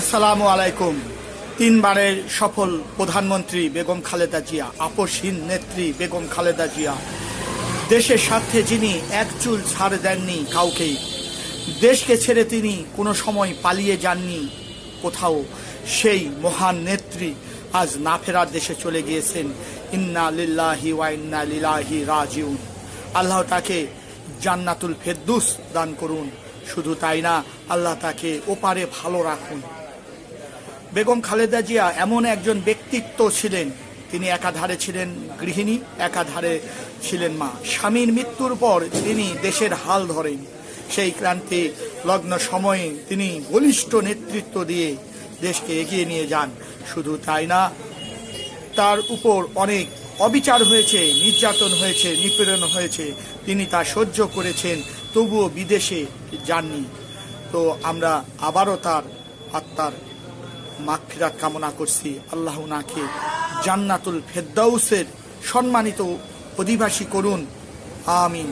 আসসালামু আলাইকুম। তিনবারের সফল প্রধানমন্ত্রী বেগম খালেদা জিয়া আপসহীন নেত্রী বেগম খালেদা জিয়া। দেশের স্বার্থে যিনি এক চুল ছাড় দেননি কাউকেই, দেশকে ছেড়ে তিনি কোনো সময় পালিয়ে যাননি কোথাও। সেই মহান নেত্রী আজ না ফেরার দেশে চলে গিয়েছেন। ইন্না লিল্লাহি ওয়াইন্না লিলাহি রাজিউন। আল্লাহ তাকে জান্নাতুল ফেদ্দুস দান করুন। শুধু তাই না, আল্লাহ তাকে ওপারে ভালো রাখুন। বেগম খালেদা জিয়া এমন একজন ব্যক্তিত্ব ছিলেন। তিনি একাধারে ছিলেন গৃহিণী, একাধারে ছিলেন মা। স্বামীর মৃত্যুর পর তিনি দেশের হাল ধরেন। সেই ক্রান্তি লগ্ন সময়ে তিনি বলিষ্ঠ নেতৃত্ব দিয়ে দেশকে এগিয়ে নিয়ে যান। শুধু তাই না, তার উপর অনেক অবিচার হয়েছে, নির্যাতন হয়েছে, নিপীড়ন হয়েছে। তিনি তা সহ্য করেছেন, তবুও বিদেশে যাননি। তো আমরা আবারও তার আত্মার মাগফিরাত কামনা করছি আল্লাহ নাকে জান্নাতুল ফেদ্দাউসের সম্মানিত অধিবাসী করুন। আমিন।